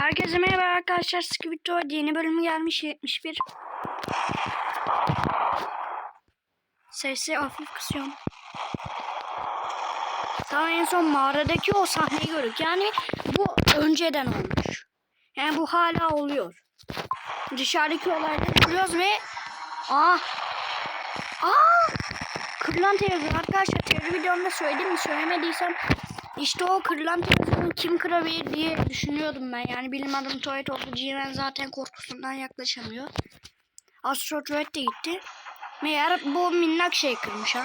Herkese merhaba arkadaşlar. Squidward yeni bölümü gelmiş 71. Sesi hafif kısıyorum. Daha en son mağaradaki o sahneyi gördük. Yani bu önceden olmuş. Yani bu hala oluyor. Dışarıdaki olayları görüyoruz ve Aa! Aa! Kırılan televizyon arkadaşlar teori videomda söyledim mi söylemediysem işte o kırılan televizyonu kim kırabilir diye düşünüyordum ben. Yani bilim adamı tuvalet oldu. Cimen zaten korkusundan yaklaşamıyor. Astro tuvalet de gitti. Meğer bu minnak şey kırmış ha.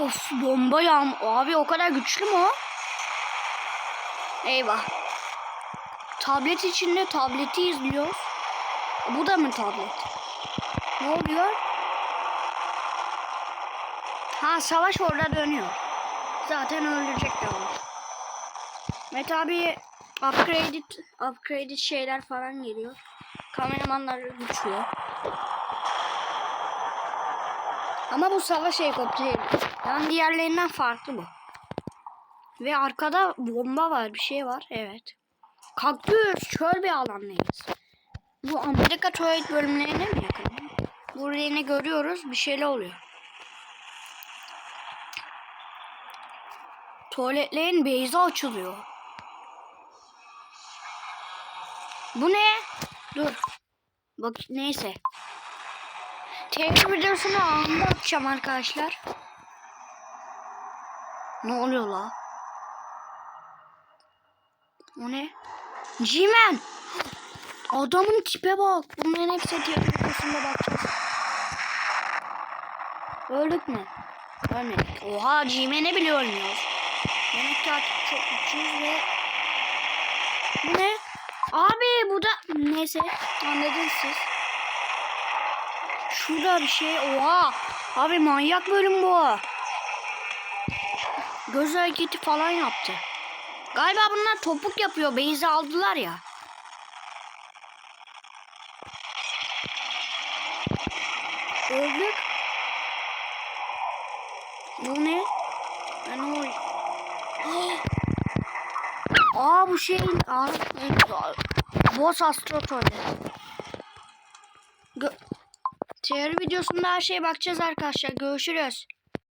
Of bomba yağm. Abi o kadar güçlü mü o? Eyvah. Tablet içinde tableti izliyoruz. Bu da mı tablet? Ne oluyor? Ha savaş orada dönüyor. Zaten öldürecekler onu. Ve tabi upgraded, upgraded şeyler falan geliyor. Kameramanlar uçuyor. Ama bu savaş helikopteri. Yani diğerlerinden farklı bu. Ve arkada bomba var, bir şey var. Evet. Kaktüs, çöl bir alandayız. Bu Amerika tuvalet bölümlerine mi yakın? Burada yine görüyoruz bir şeyler oluyor. Tuvaletlerin beyzi açılıyor. Bu ne? Dur. Bak neyse. TV videosunu anında arkadaşlar. Ne oluyor la? O ne? G-Man! Adamın tipe bak. Bunların hepsi TV videosunda bakacağız. Öldük mü? Ölmedik. Oha G-Man'e bile ölmüyoruz. Demek ki artık çok güçlüyüz ve... Bu ne? Abi bu da... Neyse anladınız siz. Şurada bir şey. Oha. Abi manyak bölüm bu. Göz hareketi falan yaptı. Galiba bunlar topuk yapıyor. Beyzi aldılar ya. Öldük. Bu ne? Ben o... Aa bu şey... Aa, Boss Astro Toilet. Gö Teori videosunda her şeye bakacağız arkadaşlar. Görüşürüz.